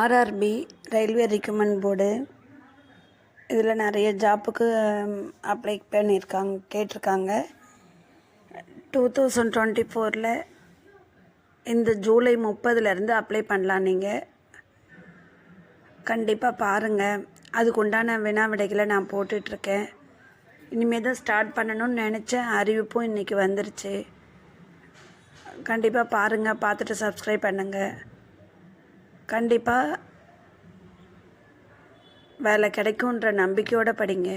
RRB railway recruitment board இதில் நிறைய ஜாப்புக்கு apply பண்ணியிருக்காங்க கேட்டிருக்காங்க. டூ தௌசண்ட் டுவெண்ட்டி ஃபோரில் இந்த ஜூலை முப்பதுலேருந்து அப்ளை பண்ணலாம் நீங்கள் கண்டிப்பாக பாருங்கள் அதுக்குண்டான வினா விடைகளை நான் போட்டுட்ருக்கேன் இனிமேல் தான் ஸ்டார்ட் பண்ணணும்னு நினச்சேன். அறிவிப்பும் இன்றைக்கி வந்துருச்சு. கண்டிப்பாக பாருங்கள் பார்த்துட்டு சப்ஸ்கிரைப் பண்ணுங்கள் கண்டிப்பாக வேலை கிடைக்குன்ற நம்பிக்கையோடு படிங்க.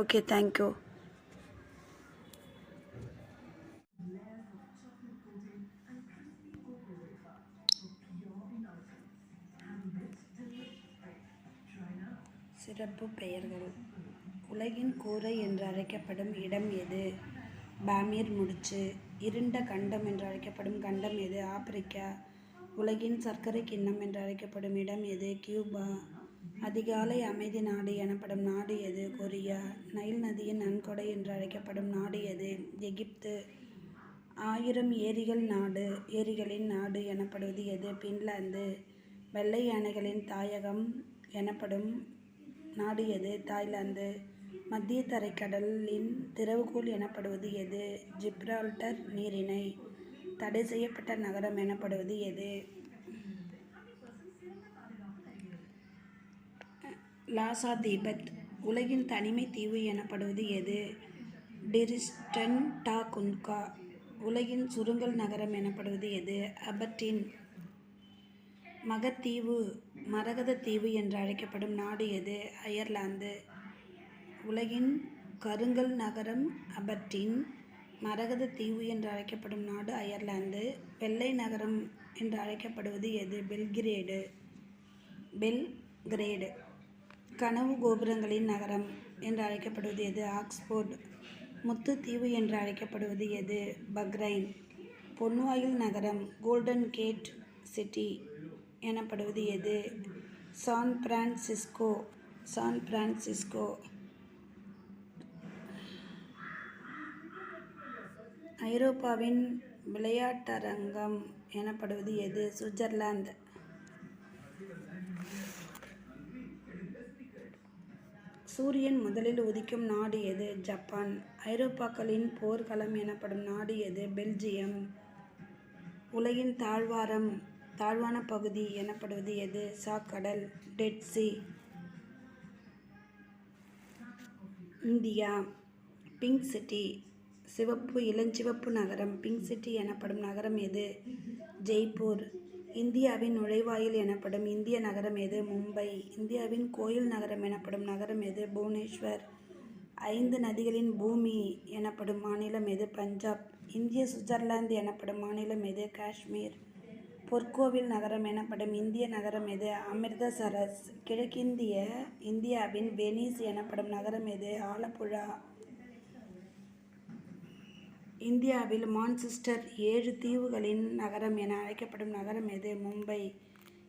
ஓகே தேங்க்யூ கூரை என்று அழைக்கப்படும் இடம் எது? பாமீர் முடிச்சு. இருண்ட கண்டம் என்று அழைக்கப்படும் கண்டம் எது? ஆப்பிரிக்கா. உலகின் சர்க்கரை கிண்ணம் என்று அழைக்கப்படும் இடம் எது? கியூபா. அதிகாலை அமைதி நாடு எனப்படும் நாடு எது? கொரியா. நைல் நதியின் நன்கொடை என்று அழைக்கப்படும் நாடு எது? எகிப்து. ஆயிரம் ஏரிகள் நாடு. ஏரிகளின் நாடு எனப்படுவது எது? பின்லாந்து. வெள்ளை யானைகளின் தாயகம் எனப்படும் நாடு எது? தாய்லாந்து. மத்திய தரைக்கடலின் திறவுகோல் எனப்படுவது எது? ஜிப்ரால்டர் நீரிணை. தடை செய்யப்பட்ட நகரம் எனப்படுவது எது? லாசா தீபத் உலகின் தனிமை தீவு எனப்படுவது எது? டிரிஸ்டன் டா குன்கா உலகின் சுருங்கல் நகரம் எனப்படுவது எது? அபர்டின். மகத்தீவு மரகத தீவு என்று அழைக்கப்படும் நாடு எது? அயர்லாந்து. உலகின் கருங்கல் நகரம் அபர்டீன் மரகத தீவு என்று அழைக்கப்படும் நாடு அயர்லாந்து. வெள்ளை நகரம் என்று அழைக்கப்படுவது எது? பெல்கிரேடு. பெல்கிரேடு. கனவு கோபுரங்களின் நகரம் என்று அழைக்கப்படுவது எது? ஆக்ஸ்போர்ட். முத்துத்தீவு என்று அழைக்கப்படுவது எது? பக்ரைன் பொன்வாயில் நகரம் கோல்டன் கேட் சிட்டி எனப்படுவது எது? San Francisco. San Francisco. ஐரோப்பாவின் விளையாட்டரங்கம் எனப்படுவது எது? சுவிட்சர்லாந்து. சூரியன் முதலில் உதிக்கும் நாடு எது? ஜப்பான். ஐரோப்பாக்களின் போர்க்களம் எனப்படும் நாடு எது? பெல்ஜியம். உலகின் தாழ்வாரம் தாழ்வான பகுதி எனப்படுவது எது? சாக்கடல். Dead sea. India. Pink city. சிவப்பு இளஞ்சிவப்பு நகரம் பிங்க் சிட்டி எனப்படும் நகரம் எது? ஜெய்ப்பூர். இந்தியாவின் நுழைவாயில் எனப்படும் இந்திய நகரம் எது? மும்பை. இந்தியாவின் கோயில் நகரம் எனப்படும் நகரம் எது? புவனேஸ்வர். ஐந்து நதிகளின் பூமி எனப்படும் மாநிலம் எது? பஞ்சாப். இந்திய சுவிட்சர்லாந்து எனப்படும் மாநிலம் எது? காஷ்மீர். பொற்கோவில் நகரம் எனப்படும் இந்திய நகரம் எது? அமிர்தசரஸ். கிழக்கிந்திய இந்தியாவின் வெனிஸ் எனப்படும் நகரம் எது? ஆலப்புழா. இந்தியாவில் மான்செஸ்டர் ஏழு தீவுகளின் நகரம் என அழைக்கப்படும் நகரம் எது? மும்பை.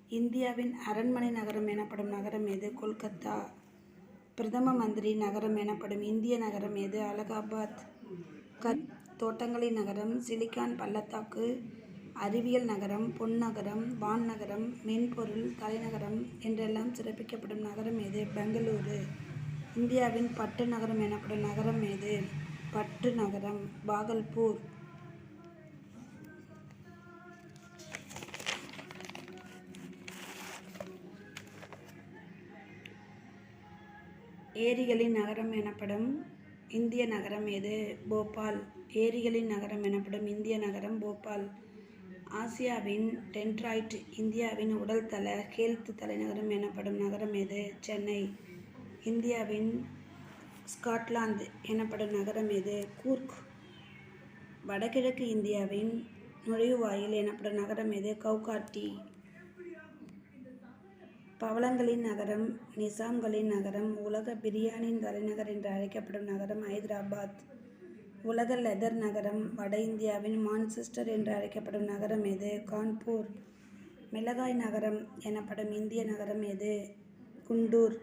இந்தியாவின் அரண்மனை நகரம் எனப்படும் நகரம் எது? கொல்கத்தா. பிரதம மந்திரி நகரம் எனப்படும் இந்திய நகரம் எது? அலகாபாத். கத் தோட்டங்களின் நகரம் சிலிக்கான் பள்ளத்தாக்கு அறிவியல் நகரம் பொன்னகரம் வான் நகரம் மென்பொருள் தலைநகரம் என்றெல்லாம் சிறப்பிக்கப்படும் நகரம் எது? பெங்களூரு. இந்தியாவின் பட்டு நகரம் எனப்படும் நகரம் எது? பட்டு நகரம் பாகல்பூர். ஏரிகளின் நகரம் எனப்படும் இந்திய நகரம் எது? போபால். ஏரிகளின் நகரம் எனப்படும் இந்திய நகரம் போபால். ஆசியாவின் டென்ட்ராய்ட் இந்தியாவின் உடல் தள ஹெல்த் தலைநகரம் எனப்படும் நகரம் எது? சென்னை. இந்தியாவின் ஸ்காட்லாந்து எனப்படும் நகரம் எது? கூர்க் வடகிழக்கு இந்தியாவின் நுழைவாயில் எனப்படும் நகரம் எது? கவுகாட்டி. பவளங்களின் நகரம் நிசாம்களின் நகரம் உலக பிரியாணியின் தலைநகர் என்று அழைக்கப்படும் நகரம் ஹைதராபாத் உலக லெதர் நகரம் வட இந்தியாவின் மான்செஸ்டர் என்று அழைக்கப்படும் நகரம் எது? கான்பூர். மிளகாய் நகரம் எனப்படும் இந்திய நகரம் எது? குண்டூர்.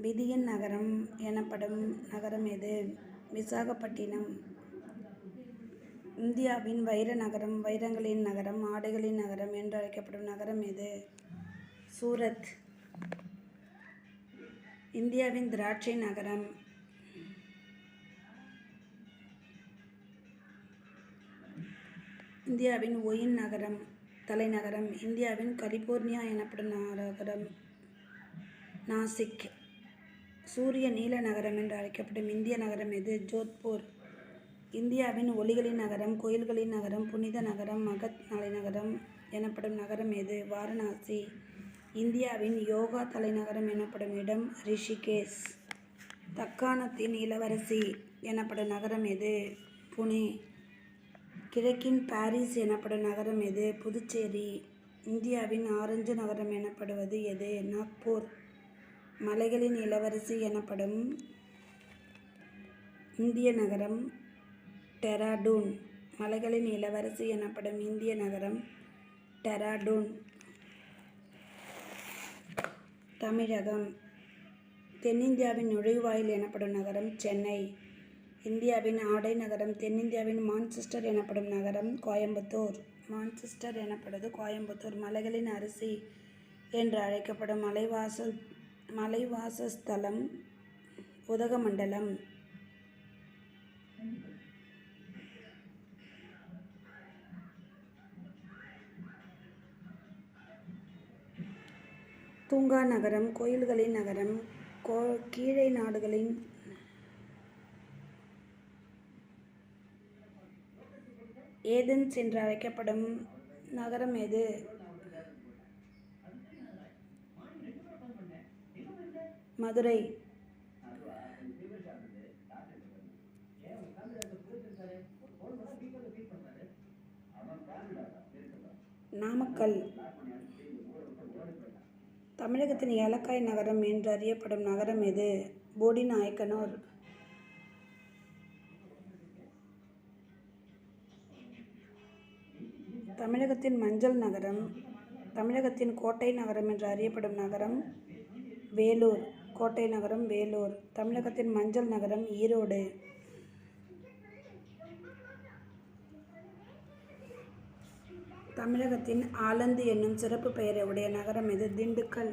விதியின் நகரம் எனப்படும் நகரம் எது? விசாகப்பட்டினம். இந்தியாவின் வைர நகரம் வைரங்களின் நகரம் ஆடைகளின் நகரம் என்று அழைக்கப்படும் நகரம் எது? சூரத். இந்தியாவின் திராட்சை நகரம். இந்தியாவின் ஒயின் நகரம் தலைநகரம். இந்தியாவின் கலிபோர்னியா எனப்படும் நகரம். நாசிக். சூரிய நீல நகரம் என்று அழைக்கப்படும் இந்திய நகரம் எது? ஜோத்பூர். இந்தியாவின் ஒளிகளின் நகரம் கோயில்களின் நகரம் புனித நகரம் மகத் தலைநகரம் எனப்படும் நகரம் எது? வாரணாசி. இந்தியாவின் யோகா தலைநகரம் எனப்படும் இடம் ரிஷிகேஷ் தக்காணத்தின் இளவரசி எனப்படும் நகரம் எது? புனே. கிழக்கின் பாரிஸ் எனப்படும் நகரம் எது? புதுச்சேரி. இந்தியாவின் ஆரஞ்சு நகரம் எனப்படுவது எது? நாக்பூர். மலைகளின் இளவரசி எனப்படும் இந்திய நகரம் டெராடூன். மலைகளின் இளவரசி எனப்படும் இந்திய நகரம் டெராடூன். தமிழகம். தென்னிந்தியாவின் நுழைவாயில் எனப்படும் நகரம் சென்னை. இந்தியாவின் ஆடை நகரம் தென்னிந்தியாவின் மான்செஸ்டர் எனப்படும் நகரம் கோயம்புத்தூர். மான்செஸ்டர் எனப்படுவது கோயம்புத்தூர். மலைகளின் அரிசி என்று அழைக்கப்படும் மலைவாசல் மலைவாசஸ்தலம் உதகமண்டலம். தூங்கா நகரம் கோயில்களின் நகரம் கோ கீழை நாடுகளின் ஏதென்ஸ் என்று அழைக்கப்படும் நகரம் எது? மதுரை. நாமக்கல். தமிழகத்தின் ஏலக்காய் நகரம் என்று அறியப்படும் நகரம் எது? போடி நாயக்கனூர் தமிழகத்தின் மஞ்சள் நகரம் தமிழகத்தின் கோட்டை நகரம் என்று அறியப்படும் நகரம் வேலூர். கோட்டை நகரம் வேலூர். தமிழகத்தின் மஞ்சள் நகரம் ஈரோடு. தமிழகத்தின் ஆலந்து என்னும் சிறப்பு பெயரை உடைய நகரம் இது திண்டுக்கல்.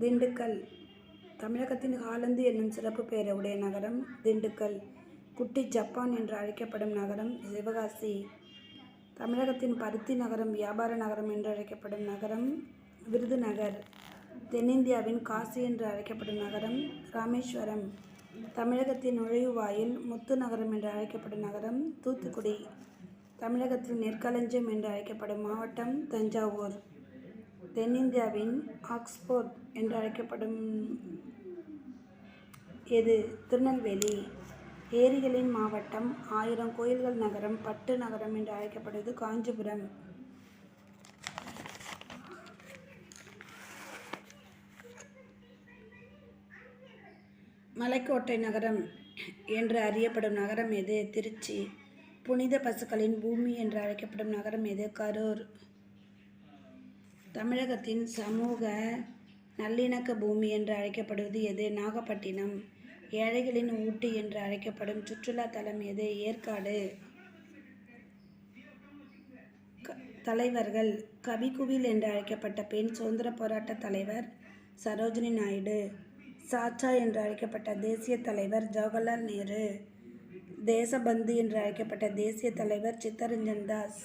திண்டுக்கல். தமிழகத்தின் ஆலந்து என்னும் சிறப்பு பெயரை உடைய நகரம் திண்டுக்கல். குட்டி ஜப்பான் என்று அழைக்கப்படும் நகரம் சிவகாசி. தமிழகத்தின் பருத்தி நகரம் வியாபார நகரம் என்று அழைக்கப்படும் நகரம் விருதுநகர். தென்னிந்தியாவின் காசி என்று அழைக்கப்படும் நகரம் ராமேஸ்வரம். தமிழகத்தின் நுழைவாயில் முத்து நகரம் என்று அழைக்கப்படும் நகரம் தூத்துக்குடி. தமிழகத்தில் நெற்களஞ்சியம் என்று அழைக்கப்படும் மாவட்டம் தஞ்சாவூர். தென்னிந்தியாவின் ஆக்ஸ்போர்ட் என்று அழைக்கப்படும் எது? திருநெல்வேலி. ஏரிகளின் மாவட்டம் ஆயிரம் கோயில்கள் நகரம் பட்டு நகரம் என்று அழைக்கப்படுவது காஞ்சிபுரம். மலைக்கோட்டை நகரம் என்று அறியப்படும் நகரம் எது? திருச்சி. புனித பசுக்களின் பூமி என்று அழைக்கப்படும் நகரம் எது? கரூர். தமிழகத்தின் சமூக நல்லிணக்க பூமி என்று அழைக்கப்படுவது எது? நாகப்பட்டினம். ஏழைகளின் ஊட்டி என்று அழைக்கப்படும் சுற்றுலா தலம் எது? ஏற்காடு. க- தலைவர்கள் கவிக்குவில் என்று அழைக்கப்பட்ட பெண் சுதந்திர போராட்ட தலைவர் சரோஜினி நாயுடு சாச்சா என்று அழைக்கப்பட்ட தேசிய தலைவர் ஜவஹர்லால் நேரு தேசபந்து என்று அழைக்கப்பட்ட தேசிய தலைவர் சித்தரஞ்சன் தாஸ்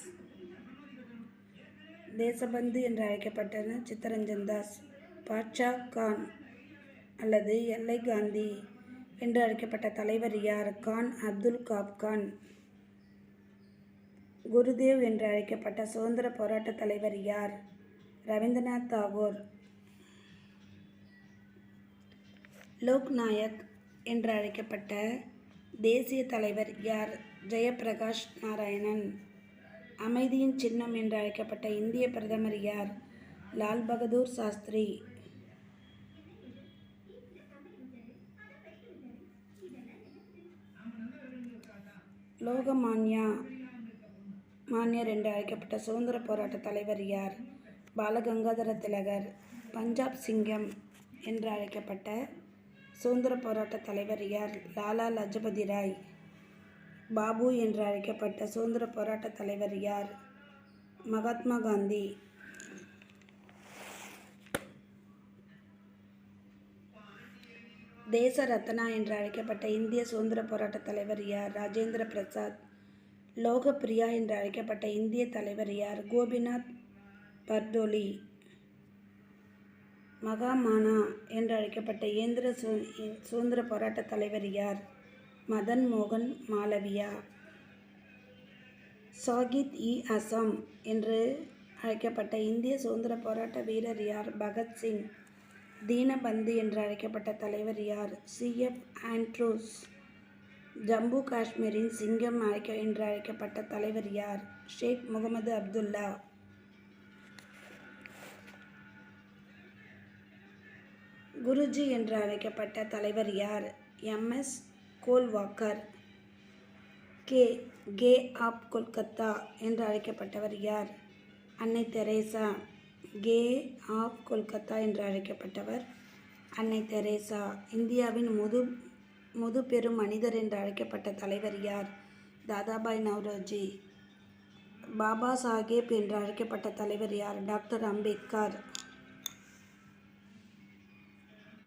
தேசபந்து என்று அழைக்கப்பட்ட சித்தரஞ்சன் தாஸ் பாட்ஷா கான் அல்லது எல்லை காந்தி என்று அழைக்கப்பட்ட தலைவர் யார்? கான் அப்துல் காப் கான். குருதேவ் என்று அழைக்கப்பட்ட சுதந்திர போராட்ட தலைவர் யார்? ரவீந்திரநாத் தாகூர். லோக்நாயக் என்று அழைக்கப்பட்ட தேசிய தலைவர் யார்? ஜெயபிரகாஷ் நாராயணன். அமைதியின் சின்னம் என்று அழைக்கப்பட்ட இந்திய பிரதமர் யார்? லால் பகதூர் சாஸ்திரி. லோகமான்யா மானியர் என்று அழைக்கப்பட்ட சுதந்திர போராட்ட தலைவர் யார்? பாலகங்காதர திலகர் பஞ்சாப் சிங்கம் என்று அழைக்கப்பட்ட சுதந்திர போராட்ட தலைவர் யார்? லாலா லஜபதி ராய். பாபு என்று அழைக்கப்பட்ட சுதந்திர போராட்ட தலைவர் யார்? மகாத்மா காந்தி. தேச ரத்னா என்று அழைக்கப்பட்ட இந்திய சுதந்திர போராட்ட தலைவர் யார்? ராஜேந்திர பிரசாத். லோகப்பிரியா என்று அழைக்கப்பட்ட இந்திய தலைவர் யார்? கோபிநாத் பர்தோலி. மகாமானா என்று அழைக்கப்பட்ட இயந்திர சு சுதந்திர போராட்ட தலைவர் யார்? மதன் மோகன் மாலவியா சாகித் இ அசாம் என்று அழைக்கப்பட்ட இந்திய சுதந்திர போராட்ட வீரர் யார்? பகத்சிங். தீனபந்து என்று அழைக்கப்பட்ட தலைவர் யார்? CF Andrews. ஜம்மு காஷ்மீரின் சிங்கம் அழைக்க என்று அழைக்கப்பட்ட தலைவர் யார்? ஷேக் முகமது அப்துல்லா. குருஜி என்று அழைக்கப்பட்ட தலைவர் யார்? M S Golwalkar. K. K. Of. Kolkata என்று அழைக்கப்பட்டவர் யார்? அன்னை தெரேசா. கே. ஆஃப் கொல்கத்தா என்று அழைக்கப்பட்டவர். அன்னை தெரேசா இந்தியாவின் முது முதுபெரும் மனிதர் என்று அழைக்கப்பட்ட தலைவர் யார்? தாதாபாய் நவ்ரோஜி. பாபா சாஹேப் என்று அழைக்கப்பட்ட தலைவர் யார்? டாக்டர் அம்பேத்கர்.